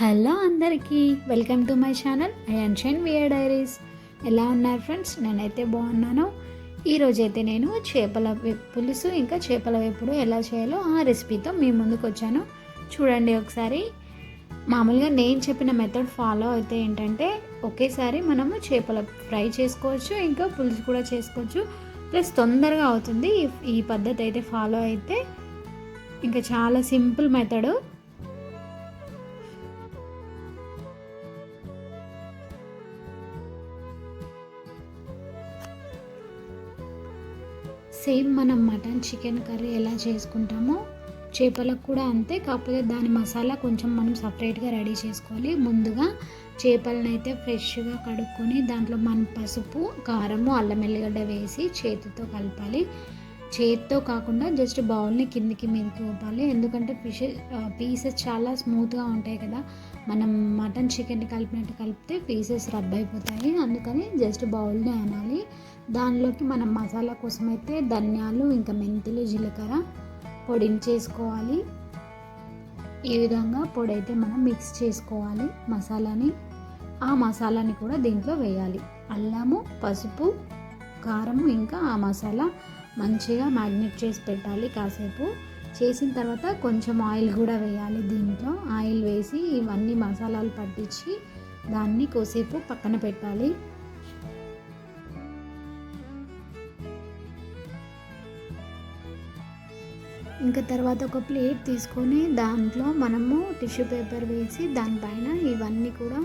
Hello అందరికీ welcome to my channel I అన్షన్ వియర్ diaries. ఎలా ఉన్నారు ఫ్రెండ్స్? నేనైతే బాగున్నాను. ఈరోజు అయితే నేను చేపల పులుసు ఇంకా చేపల వేపుడు ఎలా చేయాలో ఆ రెసిపీతో మీ ముందుకు వచ్చాను. చూడండి ఒకసారి. మామూలుగా నేను చెప్పిన మెథడ్ ఫాలో అయితే ఏంటంటే ఒకేసారి మనము చేపల ఫ్రై చేసుకోవచ్చు ఇంకా పులుసు కూడా చేసుకోవచ్చు. ప్లస్ తొందరగా అవుతుంది. ఈ పద్ధతి అయితే ఫాలో అయితే. ఇంకా చాలా సింపుల్ మెథడు. సేమ్ మనం మటన్ చికెన్ కర్రీ ఎలా చేసుకుంటామో చేపలకు కూడా అంతే. కాకపోతే దాని మసాలా కొంచెం మనం సపరేట్గా రెడీ చేసుకోవాలి. ముందుగా చేపలను అయితే ఫ్రెష్గా కడుక్కొని దాంట్లో మన పసుపు కారము అల్లం ఎల్లిగడ్డ వేసి చేతితో కలపాలి. చేత్తో కాకుండా జస్ట్ బౌల్ని కిందికి మీదకి ఊపాలి. ఎందుకంటే ఫిష్ పీసెస్ చాలా స్మూత్గా ఉంటాయి కదా. మనం మటన్ చికెన్ కలిపినట్టు కలిపితే పీసెస్ రబ్ అయిపోతాయి. అందుకని జస్ట్ బౌల్ని అనాలి. దానిలోకి మనం మసాలా కోసం అయితే ధనియాలు ఇంకా మెంతులు జీలకర్ర పొడిని చేసుకోవాలి. ఈ విధంగా పొడి అయితే మనం మిక్స్ చేసుకోవాలి మసాలాని. ఆ మసాలాని కూడా దీంట్లో వేయాలి. అల్లము పసుపు కారము ఇంకా ఆ మసాలా మంచిగా మ్యాగ్నెట్ చేసి పెట్టాలి కాసేపు. చేసిన తర్వాత కొంచెం ఆయిల్ కూడా వేయాలి దీంట్లో. ఆయిల్ వేసి ఇవన్నీ మసాలాలు పట్టించి దాన్ని కోసేపు పక్కన పెట్టాలి. ఇంకా తర్వాత ఒక ప్లేట్ తీసుకొని దాంట్లో మనము టిష్యూ పేపర్ వేసి దానిపైన ఇవన్నీ కూడా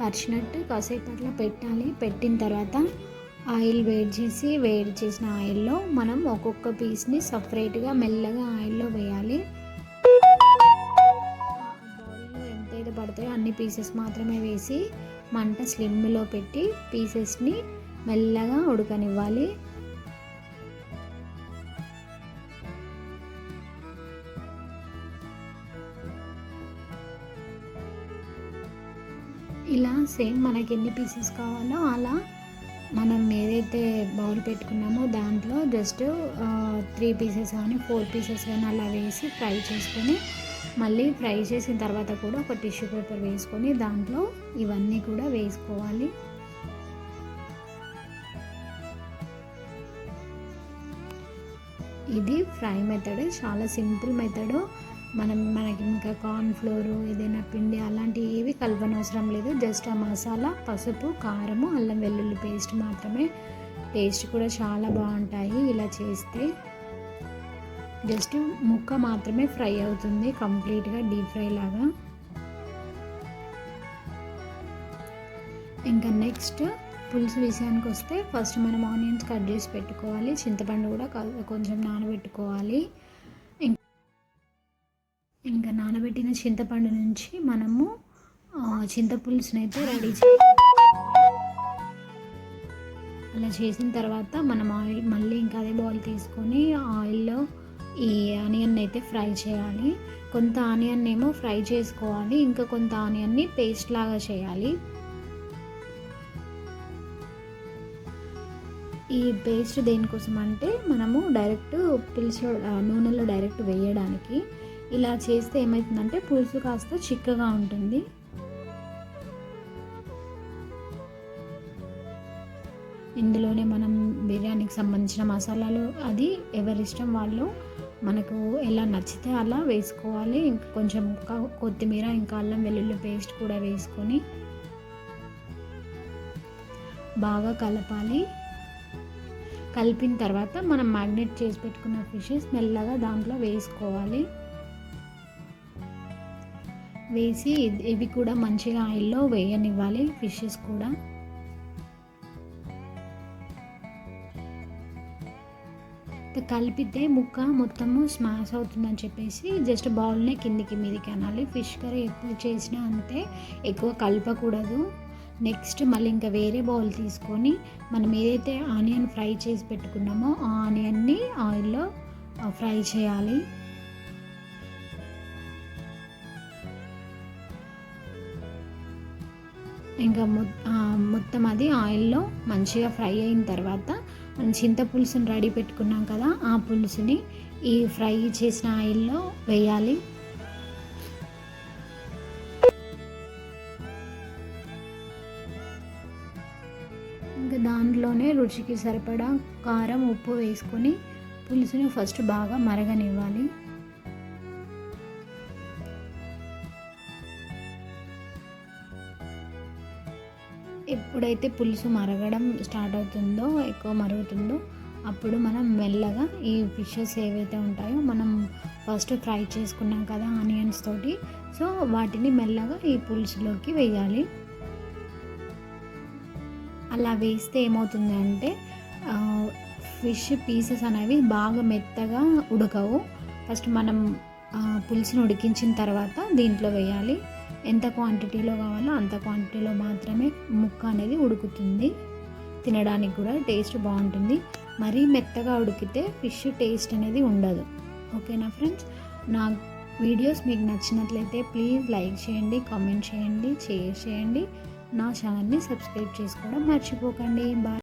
పరిచినట్టు కాసేపు అట్లా పెట్టాలి. పెట్టిన తర్వాత ఆయిల్ వేడి చేసి వేడి చేసిన ఆయిల్లో మనం ఒక్కొక్క పీస్ని సపరేట్గా మెల్లగా ఆయిల్లో వేయాలి. బౌల్లో ఎంతైతే పడతాయో అన్ని పీసెస్ మాత్రమే వేసి మంట స్లిమ్లో పెట్టి పీసెస్ని మెల్లగా ఉడకనివ్వాలి. ఇలా సేమ్ మనకి ఎన్ని పీసెస్ కావాలో అలా మనం ఏదైతే బౌల్ పెట్టుకున్నామో దాంట్లో జస్ట్ త్రీ పీసెస్ కానీ ఫోర్ పీసెస్ కానీ అలా వేసి ఫ్రై చేసుకొని మళ్ళీ ఫ్రై చేసిన తర్వాత కూడా ఒక టిష్యూ పేపర్ వేసుకొని దాంట్లో ఇవన్నీ కూడా వేసుకోవాలి. ఇది ఫ్రై మెథడ్ చాలా సింపుల్ మెథడ్. మనం మనకి ఇంకా కార్న్ ఫ్లోర్ ఏదైనా పిండి అలాంటివి ఏవి కలపనవసరం లేదు. జస్ట్ ఆ మసాలా పసుపు కారము అల్లం వెల్లుల్లి పేస్ట్ మాత్రమే. టేస్ట్ కూడా చాలా బాగుంటాయి ఇలా చేస్తే. జస్ట్ ముక్క మాత్రమే ఫ్రై అవుతుంది కంప్లీట్గా డీప్ ఫ్రై లాగా. ఇంకా నెక్స్ట్ పులుసు విషయానికి వస్తే ఫస్ట్ మనం ఆనియన్స్ కట్ చేసి పెట్టుకోవాలి. చింతపండు కూడా కొంచెం నానబెట్టుకోవాలి. నానబెట్టిన చింతపండు నుంచి మనము చింతపులుసుని అయితే రెడీ చేయాలి అలా చేసిన తర్వాత మనం ఆయిల్ మళ్ళీ ఇంకా అదే బౌల్ తీసుకొని ఆయిల్లో ఈ ఆనియన్ అయితే ఫ్రై చేయాలి. కొంత ఆనియన్ ఏమో ఫ్రై చేసుకోవాలి. ఇంకా కొంత ఆనియన్ని పేస్ట్ లాగా చేయాలి. ఈ పేస్ట్ దేనికోసం అంటే మనము డైరెక్ట్ పులుసులో నూనెలో డైరెక్ట్ వేయడానికి ఇలా చేస్తే ఏమవుతుందంటే పులుసు కాస్త చిక్కగా ఉంటుంది. ఇందులోనే మనం బిర్యానీకి సంబంధించిన మసాలాలు అది ఎవరిష్టం వాళ్ళు మనకు ఎలా నచ్చితే అలా వేసుకోవాలి. ఇంకా కొంచెం కొత్తిమీర ఇంకా అల్లం వెల్లుల్లి పేస్ట్ కూడా వేసుకొని బాగా కలపాలి. కలిపిన తర్వాత మనం మ్యాగ్నెట్ చేసి పెట్టుకున్న ఫిషెస్ మెల్లగా దాంట్లో వేసుకోవాలి. వేసి ఇవి కూడా మంచిగా ఆయిల్లో వేయనివ్వాలి ఫిషెస్ కూడా. కలిపితే ముక్క మొత్తము స్మాష్ అవుతుందని చెప్పేసి జస్ట్ బౌల్నే కిందికి మీదికి అనాలి. ఫిష్ కర్రీ ఎప్పుడు చేసినా అంతే ఎక్కువ కలపకూడదు. నెక్స్ట్ మళ్ళీ ఇంకా వేరే బౌల్ తీసుకొని మనం ఏదైతే ఆనియన్ ఫ్రై చేసి పెట్టుకున్నామో ఆ ఆనియన్ని ఆయిల్లో ఫ్రై చేయాలి. ఇంకా మొత్తం అది ఆయిల్లో మంచిగా ఫ్రై అయిన తర్వాత మనం చింత పులుసుని రెడీ పెట్టుకున్నాం కదా ఆ పులుసుని ఈ ఫ్రై చేసిన ఆయిల్లో వేయాలి. ఇంకా దాంట్లోనే రుచికి సరిపడా కారం ఉప్పు వేసుకొని పులుసుని ఫస్ట్ బాగా మరగనివ్వాలి. ఎప్పుడైతే పులుసు మరగడం స్టార్ట్ అవుతుందో ఎక్కువ మరుగుతుందో అప్పుడు మనం మెల్లగా ఈ ఫిషెస్ ఏవైతే ఉంటాయో మనం ఫస్ట్ ఫ్రై చేసుకున్నాం కదా ఆనియన్స్ తోటి. సో వాటిని మెల్లగా ఈ పులుసులోకి వేయాలి. అలా వేస్తే ఏమవుతుంది అంటే ఫిష్ పీసెస్ అనేవి బాగా మెత్తగా ఉడకవు. ఫస్ట్ మనం పులుసుని ఉడికించిన తర్వాత దీంట్లో వేయాలి. ఎంత క్వాంటిటీలో కావాలో అంత క్వాంటిటీలో మాత్రమే ముక్క అనేది ఉడుకుతుంది. తినడానికి కూడా టేస్ట్ బాగుంటుంది. మరీ మెత్తగా ఉడికితే ఫిష్ టేస్ట్ అనేది ఉండదు. ఓకేనా ఫ్రెండ్స్ నా వీడియోస్ మీకు నచ్చినట్లయితే ప్లీజ్ లైక్ చేయండి కామెంట్ చేయండి షేర్ చేయండి. నా ఛానల్ని సబ్స్క్రైబ్ చేసుకోవడం మర్చిపోకండి. బాయ్